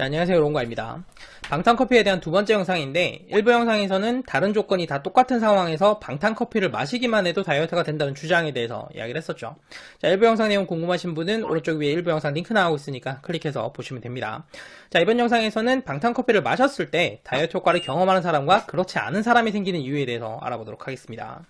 자, 안녕하세요. 롱가입니다. 방탄커피에 대한 두 번째 영상인데, 일부 영상에서는 다른 조건이 다 똑같은 상황에서 방탄커피를 마시기만 해도 다이어트가 된다는 주장에 대해서 이야기를 했었죠. 자, 일부 영상 내용 궁금하신 분은 오른쪽 위에 일부 영상 링크 나오고 있으니까 클릭해서 보시면 됩니다. 자, 이번 영상에서는 방탄커피를 마셨을 때 다이어트 효과를 경험하는 사람과 그렇지 않은 사람이 생기는 이유에 대해서 알아보도록 하겠습니다.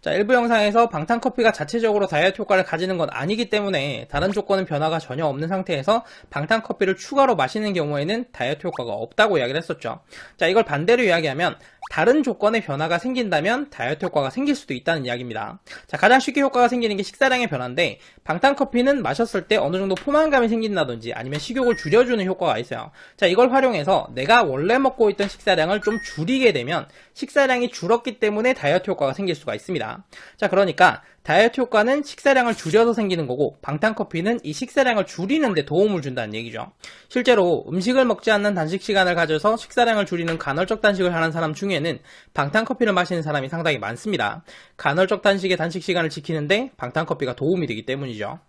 자, 일부 영상에서 방탄커피가 자체적으로 다이어트 효과를 가지는 건 아니기 때문에 다른 조건은 변화가 전혀 없는 상태에서 방탄커피를 추가로 마시는 경우에는 다이어트 효과가 없다고 이야기를 했었죠. 자, 이걸 반대로 이야기하면 다른 조건의 변화가 생긴다면 다이어트 효과가 생길 수도 있다는 이야기입니다. 자, 가장 쉽게 효과가 생기는 게 식사량의 변화인데 방탄 커피는 마셨을 때 어느 정도 포만감이 생긴다든지 아니면 식욕을 줄여주는 효과가 있어요. 자, 이걸 활용해서 내가 원래 먹고 있던 식사량을 좀 줄이게 되면 식사량이 줄었기 때문에 다이어트 효과가 생길 수가 있습니다. 자, 그러니까 다이어트 효과는 식사량을 줄여서 생기는 거고 방탄커피는 이 식사량을 줄이는데 도움을 준다는 얘기죠. 실제로 음식을 먹지 않는 단식 시간을 가져서 식사량을 줄이는 간헐적 단식을 하는 사람 중에는 방탄커피를 마시는 사람이 상당히 많습니다. 간헐적 단식의 단식 시간을 지키는데 방탄커피가 도움이 되기 때문이죠.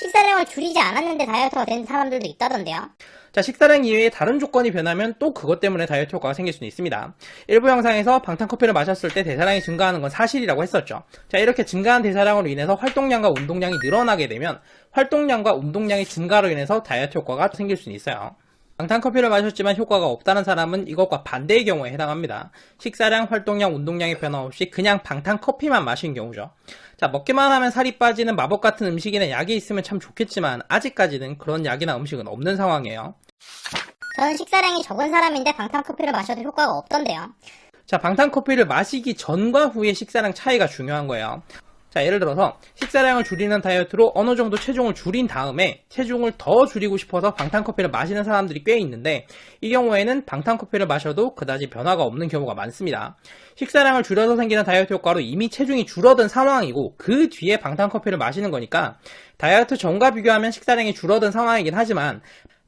식사량을 줄이지 않았는데 다이어트가 된 사람들도 있다던데요. 자, 식사량 이외에 다른 조건이 변하면 또 그것 때문에 다이어트 효과가 생길 수는 있습니다. 일부 영상에서 방탄커피를 마셨을 때 대사량이 증가하는 건 사실이라고 했었죠. 자, 이렇게 증가한 대사량으로 인해서 활동량과 운동량이 늘어나게 되면 활동량과 운동량의 증가로 인해서 다이어트 효과가 생길 수는 있어요. 방탄커피를 마셨지만 효과가 없다는 사람은 이것과 반대의 경우에 해당합니다. 식사량, 활동량, 운동량의 변화 없이 그냥 방탄커피만 마신 경우죠. 자, 먹기만 하면 살이 빠지는 마법 같은 음식이나 약이 있으면 참 좋겠지만 아직까지는 그런 약이나 음식은 없는 상황이에요. 저는 식사량이 적은 사람인데 방탄커피를 마셔도 효과가 없던데요. 자, 방탄커피를 마시기 전과 후의 식사량 차이가 중요한 거예요. 자, 예를 들어서 식사량을 줄이는 다이어트로 어느 정도 체중을 줄인 다음에 체중을 더 줄이고 싶어서 방탄커피를 마시는 사람들이 꽤 있는데 이 경우에는 방탄커피를 마셔도 그다지 변화가 없는 경우가 많습니다. 식사량을 줄여서 생기는 다이어트 효과로 이미 체중이 줄어든 상황이고 그 뒤에 방탄커피를 마시는 거니까 다이어트 전과 비교하면 식사량이 줄어든 상황이긴 하지만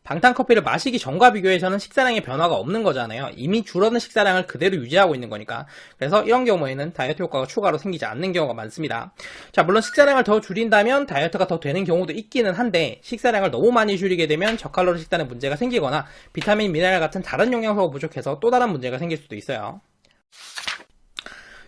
방탄커피를 마시기 전과 비교해서는 식사량의 변화가 없는 거잖아요. 이미 줄어든 식사량을 그대로 유지하고 있는 거니까. 그래서 이런 경우에는 다이어트 효과가 추가로 생기지 않는 경우가 많습니다. 자, 물론 식사량을 더 줄인다면 다이어트가 더 되는 경우도 있기는 한데 식사량을 너무 많이 줄이게 되면 저칼로리 식단에 문제가 생기거나 비타민, 미네랄 같은 다른 영양소가 부족해서 또 다른 문제가 생길 수도 있어요.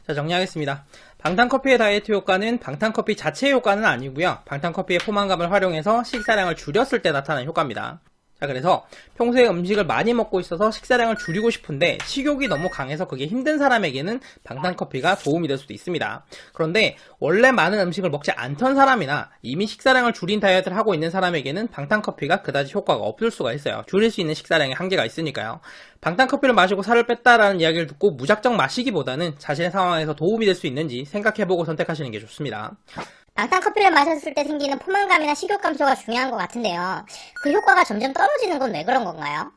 자, 정리하겠습니다. 방탄커피의 다이어트 효과는 방탄커피 자체의 효과는 아니고요. 방탄커피의 포만감을 활용해서 식사량을 줄였을 때 나타나는 효과입니다. 자, 그래서 평소에 음식을 많이 먹고 있어서 식사량을 줄이고 싶은데 식욕이 너무 강해서 그게 힘든 사람에게는 방탄커피가 도움이 될 수도 있습니다. 그런데 원래 많은 음식을 먹지 않던 사람이나 이미 식사량을 줄인 다이어트를 하고 있는 사람에게는 방탄커피가 그다지 효과가 없을 수가 있어요. 줄일 수 있는 식사량에 한계가 있으니까요. 방탄커피를 마시고 살을 뺐다라는 이야기를 듣고 무작정 마시기보다는 자신의 상황에서 도움이 될 수 있는지 생각해보고 선택하시는 게 좋습니다. 방탄커피를 마셨을 때 생기는 포만감이나 식욕 감소가 중요한 것 같은데요. 그 효과가 점점 떨어지는 건 왜 그런 건가요?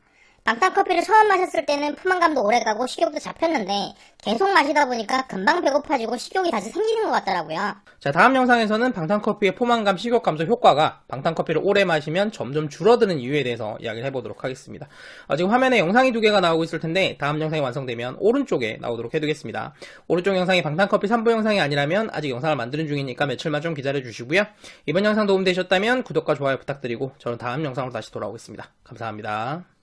방탄커피를 처음 마셨을 때는 포만감도 오래가고 식욕도 잡혔는데 계속 마시다 보니까 금방 배고파지고 식욕이 다시 생기는 것 같더라고요. 자, 다음 영상에서는 방탄커피의 포만감 식욕 감소 효과가 방탄커피를 오래 마시면 점점 줄어드는 이유에 대해서 이야기를 해보도록 하겠습니다. 어, 지금 화면에 영상이 두 개가 나오고 있을 텐데 다음 영상이 완성되면 오른쪽에 나오도록 해두겠습니다. 오른쪽 영상이 방탄커피 3부 영상이 아니라면 아직 영상을 만드는 중이니까 며칠만 좀 기다려 주시고요. 이번 영상 도움되셨다면 구독과 좋아요 부탁드리고 저는 다음 영상으로 다시 돌아오겠습니다. 감사합니다.